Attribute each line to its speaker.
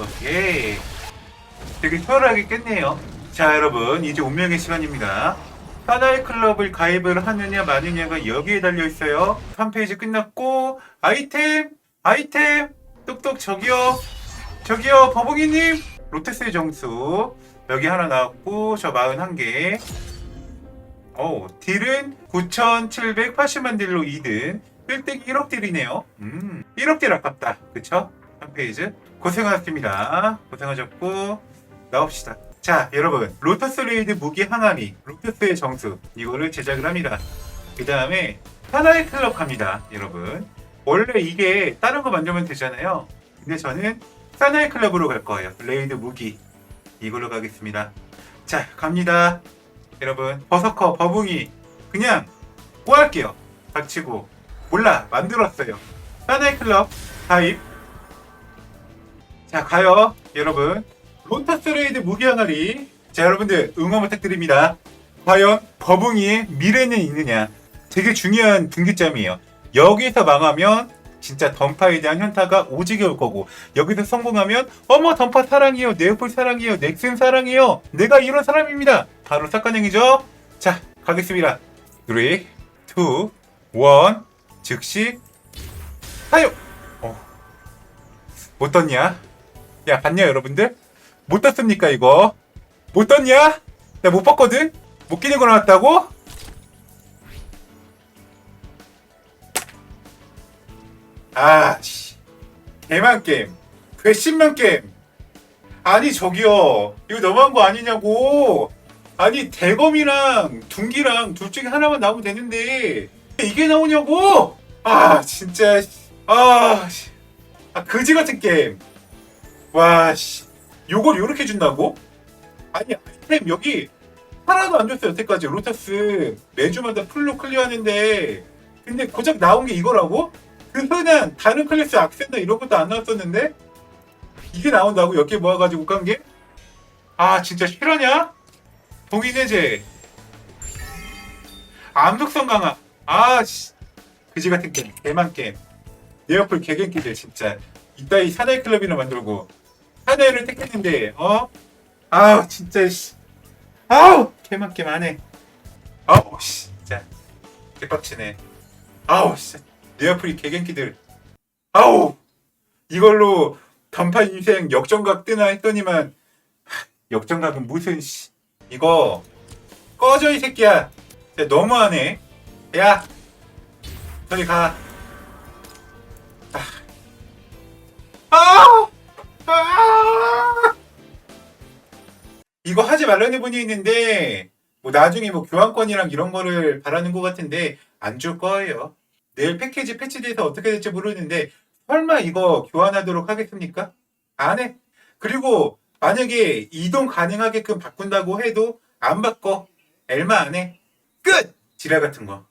Speaker 1: 오케이. 되게 수월하게 깼네요. 자, 여러분, 이제 운명의 시간입니다. 사나이 클럽을 가입을 하느냐 마느냐가 여기에 달려 있어요. 3페이지 끝났고, 아이템, 아이템, 똑똑 저기요, 저기요, 버봉이님, 로테스의 정수. 여기 하나 나왔고, 저 41개. 오, 딜은 9,780만 딜로 2등. 1등 1억 딜이네요. 음, 1억 딜 아깝다. 그쵸? 한 페이지. 고생하셨습니다. 고생하셨고, 나옵시다. 자, 여러분. 로터스 레이드 무기 항아리, 로터스의 정수. 이거를 제작을 합니다. 그 다음에, 하나의 클럽 갑니다. 여러분. 원래 이게 다른 거 만들면 되잖아요. 근데 저는 사나이 클럽으로 갈 거예요. 레이드 무기. 이걸로 가겠습니다. 자, 갑니다. 여러분, 버서커, 버붕이. 그냥, 뭐 할게요. 닥치고. 몰라, 만들었어요. 사나이 클럽, 가입. 자, 가요. 여러분. 론타스 레이드 무기 항아리. 자, 여러분들, 응원 부탁드립니다. 과연, 버붕이의 미래는 있느냐. 되게 중요한 분기점이에요. 여기서 망하면, 진짜 던파에 대한 현타가 오지게 올 거고 여기서 성공하면 어머 던파 사랑해요 네오폴 사랑해요 넥슨 사랑해요 내가 이런 사람입니다 바로 사건행이죠 자 가겠습니다 3 2 1 즉시 하요 어. 못 떴냐 야 봤냐 여러분들? 못 떴습니까 이거? 못 떴냐? 나 못 봤거든? 못 끼는 거 나왔다고? 아씨. 개만 게임. 괘씸만 게임. 아니 저기요. 이거 너무한 거 아니냐고. 아니 대검이랑 둔기랑 둘 중에 하나만 나오면 되는데. 이게 나오냐고? 아 진짜 아, 씨. 아 거지 같은 게임 와씨. 요걸 요렇게 준다고? 아니 아이템 여기 하나도 안 줬어요 여태까지. 로타스 매주마다 풀로 클리어하는데. 근데 고작 나온 게 이거라고? 그 흔한 다른 클래스 악센다 이런 것도 안 나왔었는데? 이게 나온다고? 몇 개 모아가지고 깐 게? 아 진짜 실화냐? 동인해제. 암속성 강화. 아 씨. 그지 같은 게임. 개만 게임. 내 옆을 개겐끼들 진짜. 이따위 사나이 클럽이나 만들고 사나이를 택했는데 어? 아우 진짜 씨. 아우 안해. 아우 씨 진짜. 개빡치네. 아우 진짜. 내 옆을 개겐끼들. 아우 이걸로 단판 인생 역전각 뜨나 했더니만 하, 역전각은 무슨 씨. 이거 꺼져 이 새끼야. 진짜 너무하네. 야 저리 가 이거 하지 말라는 분이 있는데 뭐 나중에 뭐 교환권이랑 이런 거를 바라는 것 같은데 안 줄 거예요. 내일 패키지 패치돼서 어떻게 될지 모르는데 설마 이거 교환하도록 하겠습니까? 안 해. 그리고 만약에 이동 가능하게끔 바꾼다고 해도 안 바꿔. 엘마 안 해. 끝! 지랄 같은 거.